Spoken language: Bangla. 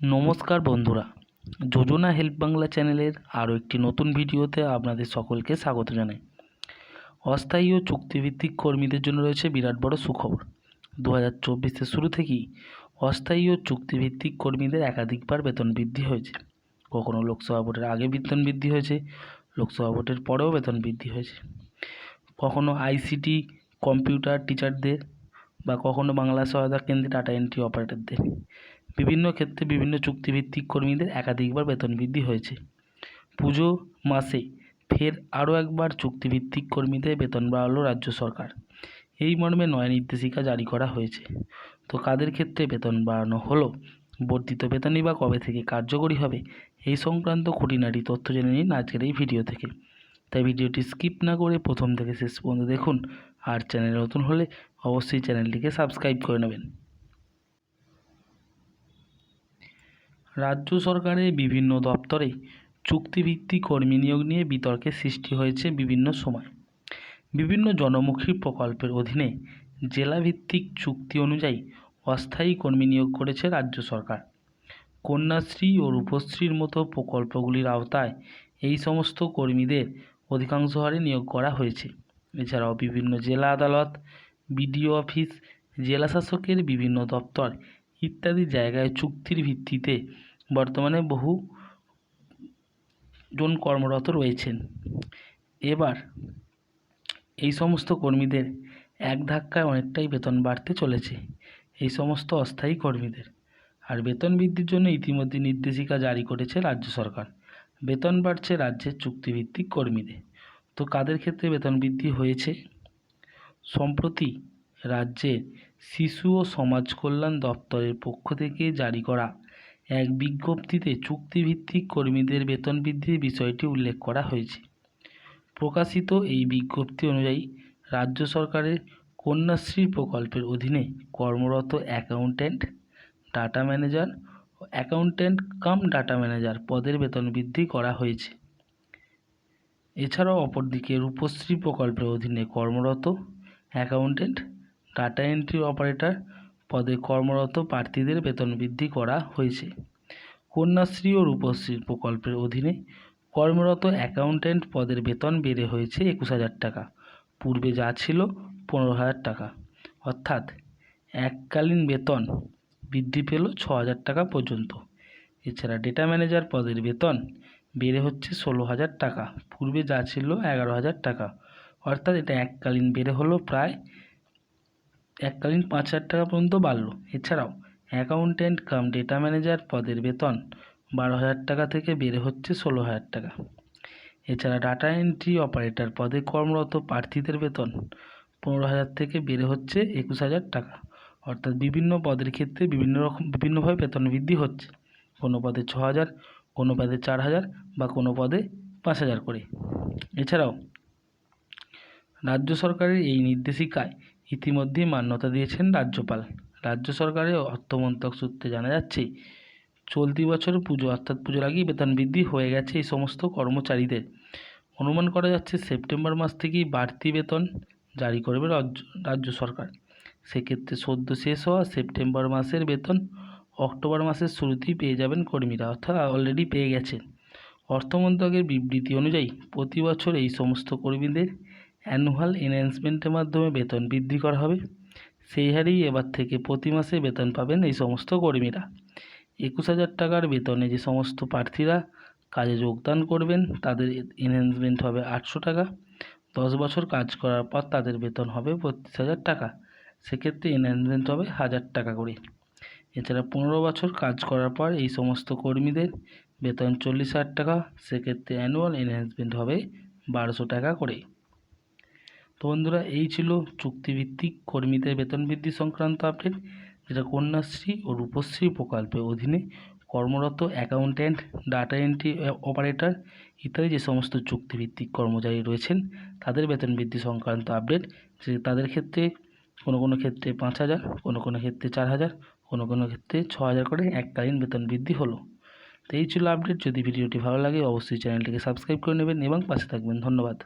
নমস্কার বন্ধুরা। যোজনা হেল্প বাংলা চ্যানেলের আরও একটি নতুন ভিডিওতে আপনাদের সকলকে স্বাগত জানাই। অস্থায়ী ও চুক্তিভিত্তিক কর্মীদের জন্য রয়েছে বিরাট বড় সুখবর। দু হাজার চব্বিশের শুরু থেকেই অস্থায়ী ও চুক্তিভিত্তিক কর্মীদের একাধিকবার বেতন বৃদ্ধি হয়েছে। কখনও লোকসভা ভোটের আগে বেতন বৃদ্ধি হয়েছে, লোকসভা ভোটের পরেও বেতন বৃদ্ধি হয়েছে। কখনও আইসিটি, কম্পিউটার টিচারদের বা কখনও বাংলা সহায়তা কেন্দ্রে ডাটা এন্ট্রি অপারেটরদের। বিভিন্ন ক্ষেত্রে বিভিন্ন চুক্তিভিত্তিক কর্মীদের একাধিকবার বেতন বৃদ্ধি হয়েছে। পুজো মাসে ফের আরও একবার চুক্তিভিত্তিক কর্মীদের বেতন বাড়ালো রাজ্য সরকার। এই মর্মে নয়া নির্দেশিকা জারি করা হয়েছে। তো কাদের ক্ষেত্রে বেতন বাড়ানো হলো? বর্ধিত বেতনই বা কবে থেকে কার্যকরী হবে? এই সংক্রান্ত খুঁটিনাটি তথ্য জেনে নিন আজকের এই ভিডিও থেকে। তাই ভিডিওটি স্কিপ না করে প্রথম থেকে শেষ পর্যন্ত দেখুন। আর চ্যানেলে নতুন হলে অবশ্যই চ্যানেলটিকে সাবস্ক্রাইব করে নেবেন। রাজ্য সরকারের বিভিন্ন দপ্তরে চুক্তিভিত্তিক কর্মী নিয়োগ নিয়ে বিতর্কের সৃষ্টি হয়েছে বিভিন্ন সময়। বিভিন্ন জনমুখী প্রকল্পের অধীনে জেলাভিত্তিক চুক্তি অনুযায়ী অস্থায়ী কর্মী নিয়োগ করেছে রাজ্য সরকার। কন্যাশ্রী ও রূপশ্রীর মতো প্রকল্পগুলির আওতায় এই সমস্ত কর্মীদের অধিকাংশ হারে নিয়োগ করা হয়েছে। এছাড়াও বিভিন্ন জেলা আদালত, বিডিও অফিস জেলাশাসকের বিভিন্ন দপ্তর ইত্যাদি জায়গায় চুক্তির ভিত্তিতে বর্তমানে বহু জন কর্মরত রয়েছেন। এবার এই সমস্ত কর্মীদের এক ধাক্কায় অনেকটাই বেতন বাড়তে চলেছে, এই সমস্ত অস্থায়ী কর্মীদের। আর বেতন বৃদ্ধির জন্য ইতিমধ্যে নির্দেশিকা জারি করেছে রাজ্য সরকার। বেতন বাড়ছে রাজ্যের চুক্তিভিত্তিক কর্মীদের। তো কাদের ক্ষেত্রে বেতন বৃদ্ধি হয়েছে? সম্প্রতি রাজ্যের শিশু ও সমাজ কল্যাণ দপ্তরের পক্ষ থেকে জারি করা এক বিজ্ঞপ্তিতে চুক্তিভিত্তিক কর্মীদের বেতন বৃদ্ধির বিষয়টি উল্লেখ করা হয়েছে। প্রকাশিত এই বিজ্ঞপ্তি অনুযায়ী, রাজ্য সরকারের কন্যাশ্রী প্রকল্পের অধীনে কর্মরত অ্যাকাউন্ট্যান্ট, ডাটা ম্যানেজার ও অ্যাকাউন্ট্যান্ট কাম ডাটা ম্যানেজার পদের বেতন বৃদ্ধি করা হয়েছে। এছাড়াও অপরদিকে রূপশ্রী প্রকল্পের অধীনে কর্মরত অ্যাকাউন্ট্যান্ট, ডাটা এন্ট্রি অপারেটর পদে কর্মরত প্রার্থীদের বেতন বৃদ্ধি করা হয়েছে। কন্যাশ্রী ও রূপশ্রী প্রকল্পের অধীনে কর্মরত অ্যাকাউন্ট্যান্ট পদের বেতন বেড়ে হয়েছে একুশ হাজার টাকা। পূর্বে যা ছিল পনেরো হাজার টাকা। অর্থাৎ এককালীন বেতন বৃদ্ধি পেল ছ হাজার টাকা পর্যন্ত। এছাড়া ডেটা ম্যানেজার পদের বেতন বেড়ে হচ্ছে ষোলো হাজার টাকা। পূর্বে যা ছিল এগারো হাজার টাকা। অর্থাৎ এটা এককালীন বেড়ে হলো প্রায় এককালীন পাঁচ হাজার টাকা পর্যন্ত বাড়লো। এছাড়াও অ্যাকাউন্ট্যান্ট কাম ডেটা ম্যানেজার পদের বেতন বারো হাজার টাকা থেকে বেড়ে হচ্ছে ষোলো হাজার টাকা। এছাড়া ডাটা এন্ট্রি অপারেটর পদে কর্মরত প্রার্থীদের বেতন পনেরো হাজার থেকে বেড়ে হচ্ছে একুশ হাজার টাকা। অর্থাৎ বিভিন্ন পদের ক্ষেত্রে বিভিন্ন রকম, বিভিন্নভাবে বেতন বৃদ্ধি হচ্ছে। কোনো পদে ছ হাজার, কোনো পদে চার হাজার বা কোনো পদে পাঁচ হাজার করে। এছাড়াও, রাজ্য সরকারের এই নির্দেশিকায় ইতিমধ্যে মান্যতা দিয়েছেন রাজ্যপাল। রাজ্য সরকারের অর্থমন্ত্রক সূত্রে জানা যাচ্ছে, চলতি বছর পুজো অর্থাৎ পুজোর আগেই বেতন বৃদ্ধি হয়ে গেছে এই সমস্ত কর্মচারীদের। অনুমান করা যাচ্ছে সেপ্টেম্বর মাস থেকেই বাড়তি বেতন জারি করবে রাজ্য রাজ্য সরকার। সেক্ষেত্রে সদ্য শেষ হওয়া সেপ্টেম্বর মাসের বেতন অক্টোবর মাসের শুরুতেই পেয়ে যাবেন কর্মীরা, অর্থাৎ অলরেডি পেয়ে গেছেন। অর্থমন্ত্রকের বিবৃতি অনুযায়ী, প্রতি বছর এই সমস্ত কর্মীদের অ্যানুয়াল এনহ্যান্সমেন্টের মাধ্যমে বেতন বৃদ্ধি করা হবে। সেই হারেই এবার থেকে প্রতি মাসে বেতন পাবেন এই সমস্ত কর্মীরা। একুশ হাজার টাকার বেতনে যে সমস্ত প্রার্থীরা কাজে যোগদান করবেন, তাদের এনহ্যান্সমেন্ট হবে আটশো টাকা। দশ বছর কাজ করার পর তাদের বেতন হবে বত্রিশ হাজার টাকা। সেক্ষেত্রে এনহ্যান্সমেন্ট হবে হাজার টাকা করে। এছাড়া পনেরো বছর কাজ করার পর এই সমস্ত কর্মীদের বেতন চল্লিশ হাজার টাকা। সেক্ষেত্রে অ্যানুয়াল এনহ্যান্সমেন্ট হবে বারোশো টাকা করে। তো বন্ধুরা, এই ছিল চুক্তিভিত্তিক কর্মীদের বেতন বৃদ্ধি সংক্রান্ত আপডেট যেটা কন্যাশ্রী ও রূপশ্রী প্রকল্পের অধীনে কর্মরত অ্যাকাউন্ট্যান্ট ডাটা এন্ট্রি অপারেটর ইত্যাদি যে সমস্ত চুক্তিভিত্তিক কর্মচারী রয়েছেন, তাদের বেতন বৃদ্ধি সংক্রান্ত আপডেট যে তাদের ক্ষেত্রে কোনো কোনো ক্ষেত্রে পাঁচ হাজার, কোনো কোনো ক্ষেত্রে চার হাজার, কোনো কোনো ক্ষেত্রে ছ হাজার করে এককালীন বেতন বৃদ্ধি হলো। তো এই ছিল আপডেট যদি ভিডিওটি ভালো লাগে অবশ্যই চ্যানেলটিকে সাবস্ক্রাইব করে নেবেন এবং পাশে থাকবেন। ধন্যবাদ।